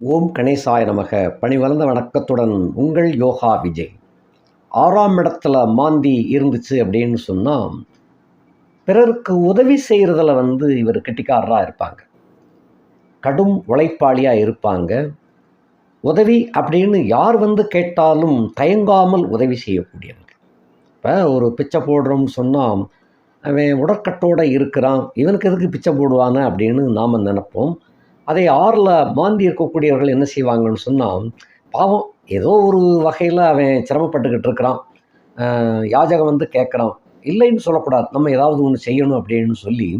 ஓம் கணேசாய நமக. பணிவளர்ந்த வணக்கத்துடன் உங்கள் யோகா விஜய். ஆறாம் இடத்துல மாந்தி இருந்துச்சு அப்படின்னு சொன்னால் பிறருக்கு உதவி செய்கிறதுல வந்து இவர் கெட்டிக்காரராக இருப்பாங்க. கடும் உழைப்பாளியாக இருப்பாங்க. உதவி அப்படின்னு யார் வந்து கேட்டாலும் தயங்காமல் உதவி செய்யக்கூடியவங்க. இப்போ ஒரு பிச்சை போடுறோம்னு சொன்னால் அவன் உடற்கட்டோடு இருக்கிறான். இவனுக்கு எதுக்கு பிச்சை போடுவானே அப்படின்னு நாம் நினைப்போம். அதை ஆறில் மாந்தி இருக்கக்கூடியவர்கள் என்ன செய்வாங்கன்னு சொன்னால் பாவம் ஏதோ ஒரு வகையில் அவன் சிரமப்பட்டுக்கிட்டு இருக்கிறான். யாஜகம் வந்து கேட்குறான். இல்லைன்னு சொல்லக்கூடாது. நம்ம ஏதாவது ஒன்று செய்யணும் அப்படின்னு சொல்லி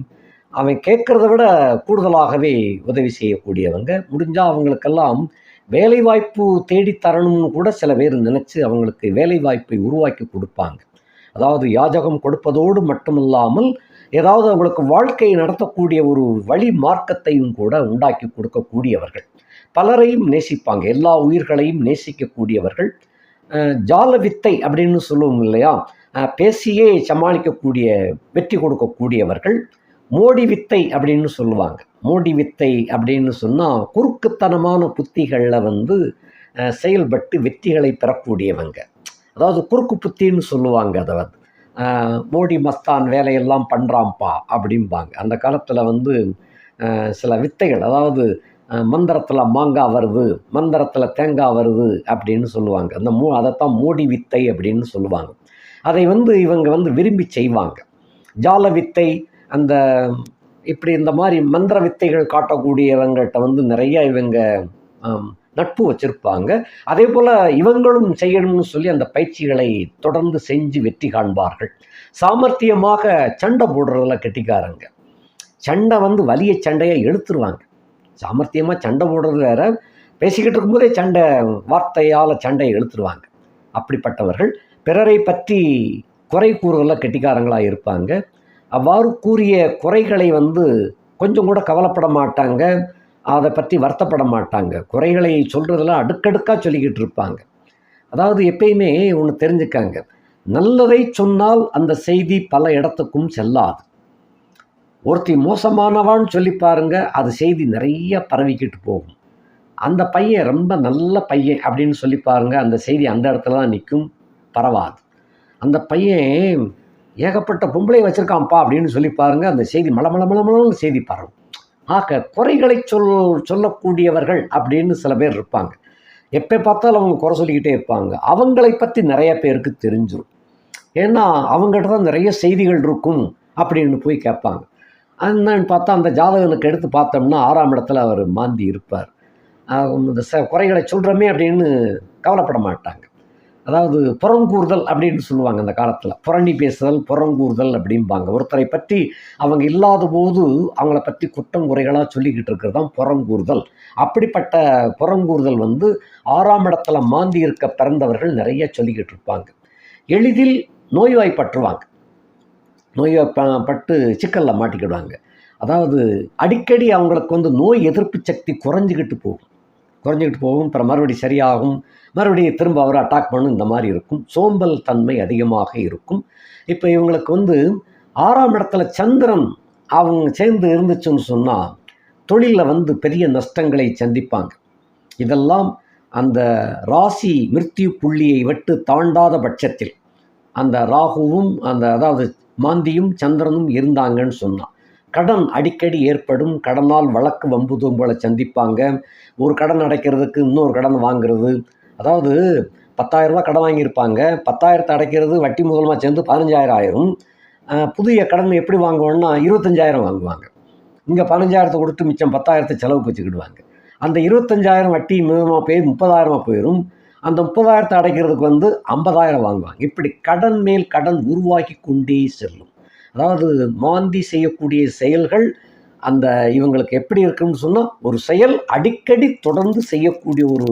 அவன் கேட்குறத விட கூடுதலாகவே உதவி செய்யக்கூடியவங்க. முடிஞ்சால் அவங்களுக்கெல்லாம் வேலைவாய்ப்பு தேடி தரணும்னு கூட சில பேர் நினச்சி அவங்களுக்கு வேலைவாய்ப்பை உருவாக்கி கொடுப்பாங்க. அதாவது யாஜகம் கொடுப்பதோடு மட்டுமில்லாமல் ஏதாவது அவங்களுக்கு வாழ்க்கையை நடத்தக்கூடிய ஒரு வழி மார்க்கத்தையும் கூட உண்டாக்கி கொடுக்கக்கூடியவர்கள். பலரையும் நேசிப்பாங்க. எல்லா உயிர்களையும் நேசிக்கக்கூடியவர்கள். ஜாலவித்தை ஜால வித்தை அப்படின்னு சொல்லுவோம் இல்லையா? பேசியே சமாளிக்கக்கூடிய வெற்றி கொடுக்கக்கூடியவர்கள். மோடி வித்தை அப்படின்னு சொல்லுவாங்க. மோடி வித்தை அப்படின்னு சொன்னால் குறுக்குத்தனமான புத்திகளில் வந்து செயல்பட்டு வெற்றிகளை பெறக்கூடியவங்க. அதாவது குறுக்கு புத்தின்னு சொல்லுவாங்க அதை வந்து. மோடி மஸ்தான் வேலையெல்லாம் பண்ணுறான்ப்பா அப்படிம்பாங்க. அந்த காலத்தில் வந்து சில வித்தைகள் அதாவது மந்திரத்தில் மாங்காய் வருது மந்திரத்தில் தேங்காய் வருது அப்படின்னு சொல்லுவாங்க. அந்த மூ அதைத்தான் மோடி வித்தை அப்படின்னு சொல்லுவாங்க. அதை வந்து இவங்க வந்து விரும்பி செய்வாங்க. ஜால வித்தை அந்த இப்படி இந்த மாதிரி மந்திர வித்தைகள் காட்டக்கூடியவங்கள்ட்ட வந்து நிறைய இவங்க நட்பு வச்சிருப்பாங்க. அதே போல் இவங்களும் செய்யணும்னு சொல்லி அந்த பயிற்சிகளை தொடர்ந்து செஞ்சு வெற்றி காண்பார்கள். சாமர்த்தியமாக சண்டை போடுறதுல கெட்டிக்காரங்க. சண்டை வந்து வலிய சண்டையை எடுத்துருவாங்க. சாமர்த்தியமாக சண்டை போடுறது வேற பேசிக்கிட்டு இருக்கும்போதே சண்டை வார்த்தையால் சண்டையை எழுத்துருவாங்க அப்படிப்பட்டவர்கள். பிறரை பற்றி குறை கூறுதலாக கெட்டிக்காரங்களாக இருப்பாங்க. அவ்வாறு கூறிய குறைகளை வந்து கொஞ்சம் கூட கவலைப்பட மாட்டாங்க. அதை பற்றி வருத்தப்பட மாட்டாங்க. குறைகளை சொல்கிறதெல்லாம் அடுக்கடுக்காக சொல்லிக்கிட்டு இருப்பாங்க. அதாவது எப்பயுமே ஒன்று தெரிஞ்சுக்காங்க. நல்லதை சொன்னால் அந்த செய்தி பல இடத்துக்கும் செல்லாது. ஒருத்தி மோசமானவான்னு சொல்லி பாருங்க அது செய்தி நிறைய பரவிக்கிட்டு போகும். அந்த பையன் ரொம்ப நல்ல பையன் அப்படின்னு சொல்லி பாருங்க அந்த செய்தி அந்த இடத்துல தான் நிற்கும் பரவாது. அந்த பையன் ஏகப்பட்ட பொம்பளை வச்சுருக்கான்ப்பா அப்படின்னு சொல்லி பாருங்க அந்த செய்தி மல மல செய்தி பரவும். ஆக குறைகளை சொல் சொல்லக்கூடியவர்கள் அப்படின்னு சில பேர் இருப்பாங்க. எப்போ பார்த்தாலும் அவங்க குறை சொல்லிக்கிட்டே இருப்பாங்க. அவங்களை பற்றி நிறைய பேருக்கு தெரிஞ்சிடும் ஏன்னா அவங்ககிட்ட தான் நிறைய செய்திகள் இருக்கும் அப்படின்னு போய் கேட்பாங்க. என்னன்னு பார்த்தா அந்த ஜாதகனுக்கு எடுத்து பார்த்தோம்னா ஆறாம் இடத்துல அவர் மாந்தி இருப்பார். இந்த ச குறைகளை சொல்கிறோமே அப்படின்னு கவலைப்பட மாட்டாங்க. அதாவது புறங்கூறுதல் அப்படின்னு சொல்லுவாங்க அந்த காலத்தில். புரணி பேசுதல் புறங்கூறுதல் அப்படிம்பாங்க. ஒருத்தரை பற்றி அவங்க இல்லாத போது அவங்கள பற்றி குற்றம் குறைகளாக சொல்லிக்கிட்டு இருக்கிறது தான் புறங்கூறுதல். அப்படிப்பட்ட புறங்கூறுதல் வந்து ஆறாம் இடத்துல மாந்தி இருக்க பிறந்தவர்கள் நிறைய சொல்லிக்கிட்டு இருப்பாங்க. எளிதில் நோய்வாய்ப்பற்றுவாங்க. நோய்வாய்ப்பட்டு சிக்கலில் மாட்டிக்கிடுவாங்க. அதாவது அடிக்கடி அவங்களுக்கு வந்து நோய் எதிர்ப்பு சக்தி குறைஞ்சிக்கிட்டு போகும். குறைஞ்சிக்கிட்டு போகும். அப்புறம் மறுபடியும் சரியாகும். மறுபடியும் திரும்ப அவர் அட்டாக் பண்ணும். இந்த மாதிரி இருக்கும். சோம்பல் தன்மை அதிகமாக இருக்கும். இப்போ இவங்களுக்கு வந்து ஆறாம் இடத்துல சந்திரன் அவங்க சேர்ந்து இருந்துச்சுன்னு சொன்னால் தொழிலில் வந்து பெரிய நஷ்டங்களை சந்திப்பாங்க. இதெல்லாம் அந்த ராசி மிருத்யு புள்ளியை விட்டு தாண்டாத பட்சத்தில் அந்த ராகுவும் அந்த அதாவது மாந்தியும் சந்திரனும் இருந்தாங்கன்னு சொன்னான் கடன் அடிக்கடி ஏற்படும். கடனால் வழக்கு வம்பு தும்பலை சந்திப்பாங்க. ஒரு கடன் அடைக்கிறதுக்கு இன்னொரு கடன் வாங்குறது. அதாவது பத்தாயிரரூபா கடன் வாங்கியிருப்பாங்க. பத்தாயிரத்தை அடைக்கிறது வட்டி முதலமாக சேர்ந்து பதினஞ்சாயிரம் ஆயிரும். புதிய கடன் எப்படி வாங்குவோன்னா இருபத்தஞ்சாயிரம் வாங்குவாங்க. இங்கே பதினஞ்சாயிரத்தை கொடுத்து மிச்சம் பத்தாயிரத்தை செலவுக்கு வச்சுக்கிடுவாங்க. அந்த இருபத்தஞ்சாயிரம் வட்டி மிதமாக போய் முப்பதாயிரமாக போயிடும் அந்த முப்பதாயிரத்தை அடைக்கிறதுக்கு வந்து ஐம்பதாயிரம் வாங்குவாங்க. இப்படி கடன் மேல் கடன் உருவாக்கி கொண்டே செல்லும். அதாவது மாந்தி செய்யக்கூடிய செயல்கள் அந்த இவங்களுக்கு எப்படி இருக்குன்னு சொன்னால் ஒரு செயல் அடிக்கடி தொடர்ந்து செய்யக்கூடிய ஒரு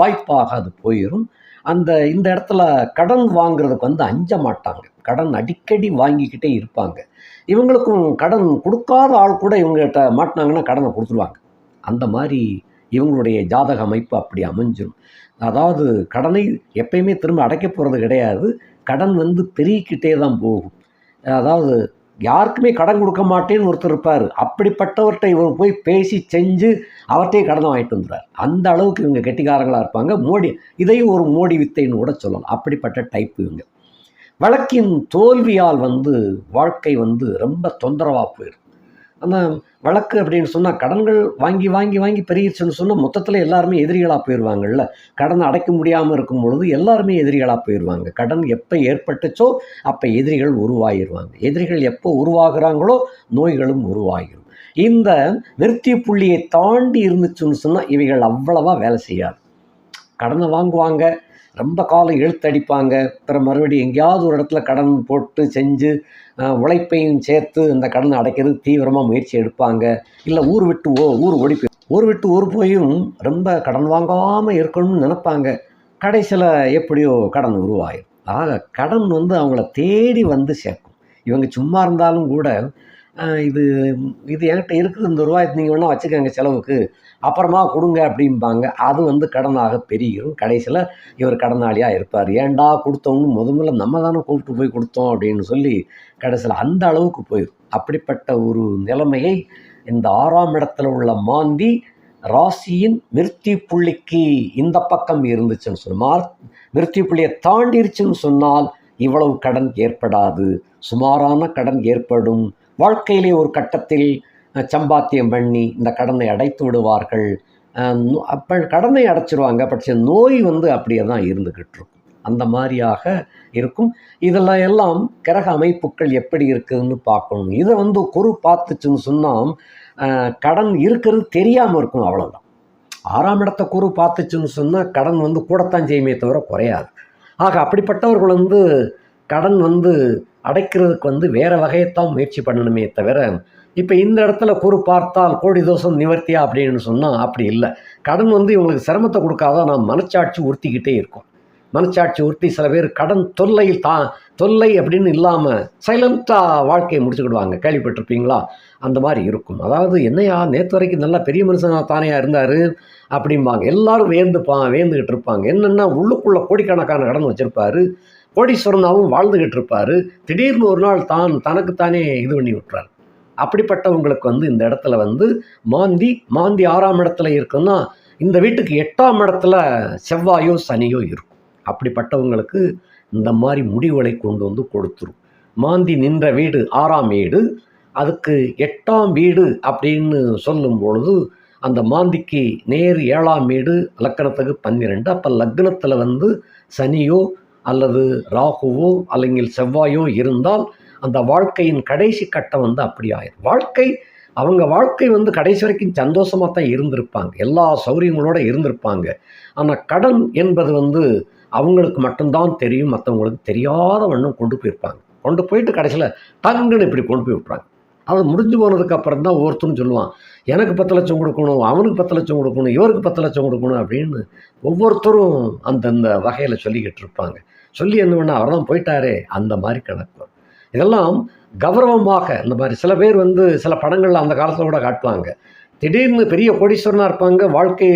வாய்ப்பாக அது போயிடும் அந்த இந்த இடத்துல கடன் வாங்குறதுக்கு வந்து அஞ்ச மாட்டாங்க. கடன் அடிக்கடி வாங்கிக்கிட்டே இருப்பாங்க. இவங்களுக்கும் கடன் கொடுக்காத ஆள் கூட இவங்ககிட்ட மாட்டினாங்கன்னா கடனை கொடுத்துருவாங்க. அந்த மாதிரி இவங்களுடைய ஜாதக அமைப்பு அப்படி அமைஞ்சிடும் அதாவது கடனை எப்பயுமே திரும்ப அடைக்க போகிறது கிடையாது. கடன் வந்து பெருகிக்கிட்டே தான் போகும். அதாவது யாருக்குமே கடன் கொடுக்க மாட்டேன்னு ஒருத்தர் இருப்பார். அப்படிப்பட்டவர்கிட்ட இவர் போய் பேசி செஞ்சு அவர்கிட்டயே கடன் வாங்கிட்டு வந்துடுறார் அந்த அளவுக்கு இவங்க கெட்டிக்காரங்களாக இருப்பாங்க. மோடி இதையும் ஒரு மோடி வித்தைன்னு கூட சொல்லலாம். அப்படிப்பட்ட டைப் இவங்க. வழக்கின் தோல்வியால் வந்து வாழ்க்கை வந்து ரொம்ப தொந்தரவாக போயிடும் அந்த வழக்கு அப்படின்னு சொன்னால் கடன்கள் வாங்கி வாங்கி வாங்கி பெருகிடுச்சுன்னு சொன்னால் மொத்தத்தில் எல்லாருமே எதிரிகளாக போயிடுவாங்கள்ல கடனை அடைக்க முடியாமல் இருக்கும் பொழுது எல்லாருமே எதிரிகளாக போயிடுவாங்க கடன் எப்போ ஏற்பட்டுச்சோ அப்போ எதிரிகள் உருவாகிடுவாங்க எதிரிகள் எப்போ உருவாகிறாங்களோ நோய்களும் உருவாகிடும் இந்த நிறுத்திய புள்ளியை தாண்டி இருந்துச்சுன்னு சொன்னால் இவைகள் அவ்வளவா வேலை செய்யாது. கடனை வாங்குவாங்க ரொம்ப காலம் இழுத்தடிப்பாங்க. அப்புறம் மறுபடியும் எங்கேயாவது ஒரு இடத்துல கடன் போட்டு செஞ்சு உழைப்பையும் சேர்த்து அந்த கடனை அடைக்கிறது தீவிரமாக முயற்சி எடுப்பாங்க. இல்லை ஊர் விட்டு ஓ ஊர் ஓடி ஊர் விட்டு ஊர் போயும் ரொம்ப கடன் வாங்காமல் இருக்கணும்னு நினைப்பாங்க. கடைசியில் எப்படியோ கடன் உருவாயிடும் ஆக கடன் வந்து அவங்கள தேடி வந்து சேர்க்கும். இவங்க சும்மா இருந்தாலும் கூட இது இது என்கிட்ட இருக்குது இந்த ரூபாய் நீங்கள் வேணால் வச்சுக்கோங்க செலவுக்கு. அப்புறமா கொடுங்க அப்படிம்பாங்க. அது வந்து கடனாக பெருகிரும். கடைசியில் இவர் கடனாளியாக இருப்பார். ஏன்டா கொடுத்தோம்னு முத முதல்ல நம்ம தானே கூப்பிட்டு போய் கொடுத்தோம் அப்படின்னு சொல்லி கடைசியில் அந்த அளவுக்கு போயிடும் அப்படிப்பட்ட ஒரு நிலைமையை இந்த ஆறாம் இடத்துல உள்ள மாந்தி ராசியின் மிருத்தி புள்ளிக்கு இந்த பக்கம் இருந்துச்சுன்னு சொன்னால் மிருத்தி புள்ளியை தாண்டிருச்சுன்னு சொன்னால் இவ்வளவு கடன் ஏற்படாது. சுமாரான கடன் ஏற்படும். வாழ்க்கையிலே ஒரு கட்டத்தில் சம்பாத்தியம் பண்ணி இந்த கடனை அடைத்து விடுவார்கள். அப்போ கடனை அடைச்சிருவாங்க. பட்ச நோய் வந்து அப்படியே தான் இருந்துக்கிட்டு இருக்கும். அந்த மாதிரியாக இருக்கும். இதெல்லாம் எல்லாம் கிரக அமைப்புகள் எப்படி இருக்குதுன்னு பார்க்கணும். இதை வந்து குரு பார்த்துச்சுன்னு சொன்னால் கடன் இருக்கிறது தெரியாமல் இருக்கும் அவ்வளோதான் ஆறாம் இடத்த குரு பார்த்துச்சுன்னு சொன்னால் கடன் வந்து கூடத்தான் செய்யுமே தவிர குறையாது. ஆக அப்படிப்பட்டவர்கள் வந்து கடன் வந்து அடைக்கிறதுக்கு வந்து வேறு வகையைத்தான் முயற்சி பண்ணணுமே தவிர இப்போ இந்த இடத்துல குறு பார்த்தால் கோடி தோஷம் நிவர்த்தியா அப்படின்னு சொன்னால் அப்படி இல்லை. கடன் வந்து இவங்களுக்கு சிரமத்தை கொடுக்காத நான் மனச்சாட்சி உறுத்திக்கிட்டே இருக்கும். மனச்சாட்சி உறுத்தி சில பேர் கடன் தொல்லையில் தான் தொல்லை அப்படின்னு இல்லாமல் சைலண்ட்டாக வாழ்க்கையை முடிச்சுக்கிடுவாங்க. கேள்விப்பட்டிருப்பீங்களா? அந்த மாதிரி இருக்கும். அதாவது என்னையா நேற்று வரைக்கும் நல்லா பெரிய மனுஷனாக தானையா இருந்தார் அப்படிம்பாங்க. எல்லாரும் வேந்துப்பான் வேந்துக்கிட்டு இருப்பாங்க. என்னென்னா உள்ளுக்குள்ளே கோடிக்கணக்கான கடன் வச்சுருப்பாரு. கோடீஸ்வரனாகவும் வாழ்ந்துகிட்டு இருப்பார் திடீர்னு ஒரு நாள் தான் தனக்குத்தானே இது பண்ணி விட்டுறார். அப்படிப்பட்டவங்களுக்கு வந்து இந்த இடத்துல வந்து மாந்தி மாந்தி ஆறாம் இடத்துல இருக்குன்னா இந்த வீட்டுக்கு எட்டாம் இடத்துல செவ்வாயோ சனியோ இருக்கும். அப்படிப்பட்டவங்களுக்கு இந்த மாதிரி முடிவுகளை கொண்டு வந்து கொடுத்துரும். மாந்தி நின்ற வீடு ஆறாம் வீடு அதுக்கு எட்டாம் வீடு அப்படின்னு சொல்லும் பொழுது அந்த மாந்திக்கு நேர் ஏழாம் வீடு லக்கணத்துக்கு பன்னிரெண்டு. அப்போ லக்னத்தில் வந்து சனியோ அல்லது ராகுவோ அல்லங்கில் செவ்வாயோ இருந்தால் அந்த வாழ்க்கையின் கடைசி கட்டம் வந்து அப்படி ஆயிடும் வாழ்க்கை அவங்க வாழ்க்கை வந்து கடைசி வரைக்கும் சந்தோஷமாக தான் இருந்திருப்பாங்க. எல்லா சௌகரியங்களோட இருந்திருப்பாங்க. ஆனால் கடன் என்பது வந்து அவங்களுக்கு மட்டும்தான் தெரியும். மற்றவங்களுக்கு தெரியாத வண்ணம் கொண்டு போயிருப்பாங்க. கொண்டு போயிட்டு கடைசியில் டங்குன்னு இப்படி கொண்டு போய் விட்றாங்க அது முடிஞ்சு போனதுக்கு அப்புறம் தான் ஒவ்வொருத்தரும் சொல்லுவான் எனக்கு பத்து லட்சம் கொடுக்கணும் அவனுக்கு பத்து லட்சம் கொடுக்கணும் இவருக்கு பத்து லட்சம் கொடுக்கணும் அப்படின்னு ஒவ்வொருத்தரும் அந்தந்த வகையில் சொல்லிக்கிட்டு இருப்பாங்க. சொல்லி என்ன பண்ண அவர் தான் போயிட்டாரே அந்த மாதிரி கணக்கு. இதெல்லாம் கௌரவமாக இந்த மாதிரி சில பேர் வந்து சில படங்களில் அந்த காலத்தில் கூட காட்டுவாங்க. திடீர்னு பெரிய கோடீஸ்வரனாக இருப்பாங்க வாழ்க்கை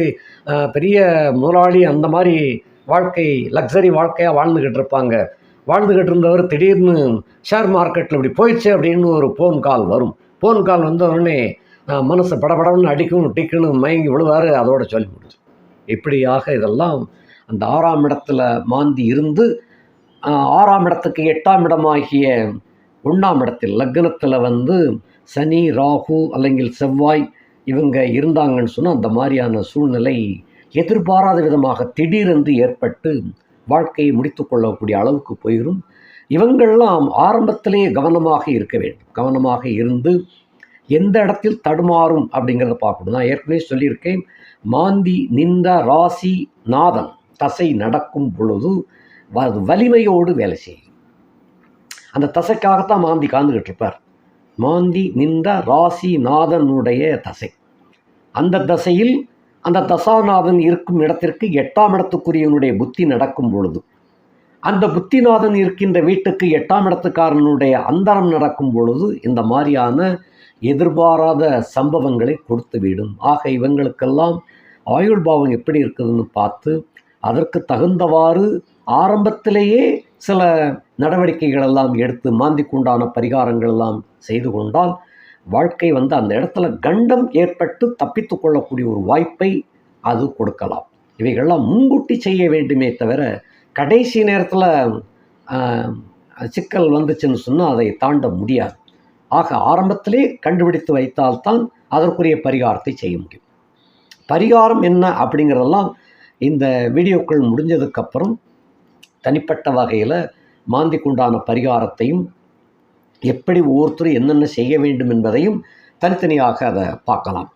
பெரிய முதலாளி அந்த மாதிரி வாழ்க்கை லக்ஸரி வாழ்க்கையாக வாழ்ந்துக்கிட்டு இருப்பாங்க. வாழ்ந்துக்கிட்டு இருந்தவர் திடீர்னு ஷேர் மார்க்கெட்டில் இப்படி போயிடுச்சு அப்படின்னு ஒரு ஃபோன் கால் வரும். ஃபோன் கால் வந்த உடனே மனசு படபடன்னு அடிக்கும் டிக்குன்னு மயங்கி விழுவார் அதோட சொல்லி முடிச்சு இப்படியாக இதெல்லாம் அந்த ஆறாம் இடத்துல மாந்தி இருந்து ஆறாம் இடத்துக்கு எட்டாம் இடமாகிய ஒன்றாம் இடத்தில் லக்னத்தில் வந்து சனி ராகு அல்லங்கில் செவ்வாய் இவங்க இருந்தாங்கன்னு சொன்னால் அந்த மாதிரியான சூழ்நிலை எதிர்பாராத விதமாக திடீரென்று ஏற்பட்டு வாழ்க்கையை முடித்து கொள்ளக்கூடிய அளவுக்கு போயிடும் இவங்கள்லாம் ஆரம்பத்திலேயே கவனமாக இருக்க வேண்டும். கவனமாக இருந்து எந்த இடத்தில் தடுமாறும் அப்படிங்கிறத பார்க்கணும். நான் ஏற்கனவே சொல்லியிருக்கேன் மாந்தி நிந்த ராசி நாதன் தசை நடக்கும் பொழுது வ- வலிமையோடு வேலை செய்யும். அந்த தசைக்காகத்தான் மாந்தி காந்துக்கிட்டு இருப்பார் மாந்தி நின்ற ராசிநாதனுடைய தசை. அந்த தசையில் அந்த தசாநாதன் இருக்கும் இடத்திற்கு எட்டாம் இடத்துக்குரியவனுடைய புத்தி நடக்கும் பொழுது அந்த புத்திநாதன் இருக்கின்ற வீட்டுக்கு எட்டாம் இடத்துக்காரனுடைய அந்தரம் நடக்கும் பொழுது இந்த மாதிரியான எதிர்பாராத சம்பவங்களை கொடுத்து விடும். ஆக இவங்களுக்கெல்லாம் ஆயுள் பாவம் எப்படி இருக்குதுன்னு பார்த்து அதற்கு தகுந்தவாறு ஆரம்பத்திலேயே சில நடவடிக்கைகள் எல்லாம் எடுத்து மாந்திக்குண்டான பரிகாரங்கள் எல்லாம் செய்து கொண்டால் வாழ்க்கை வந்து அந்த இடத்துல கண்டம் ஏற்பட்டு தப்பித்து கொள்ளக்கூடிய ஒரு வாய்ப்பை அது கொடுக்கலாம். இவைகள்லாம் முன்கூட்டி செய்ய வேண்டுமே தவிர கடைசி நேரத்தில் சிக்கல் வந்துச்சுன்னு சொன்னால் அதை தாண்ட முடியாது. ஆக ஆரம்பத்திலே கண்டுபிடித்து வைத்தால்தான் அதற்குரிய பரிகாரத்தை செய்ய முடியும். பரிகாரம் என்ன அப்படிங்கிறதெல்லாம் இந்த வீடியோக்கள் முடிஞ்சதுக்கப்புறம் தனிப்பட்ட வகையில் மாந்திக்குண்டான பரிகாரத்தையும் எப்படி ஒவ்வொருத்தரும் என்னென்ன செய்ய வேண்டும் என்பதையும் தனித்தனியாக அதை பார்க்கலாம்.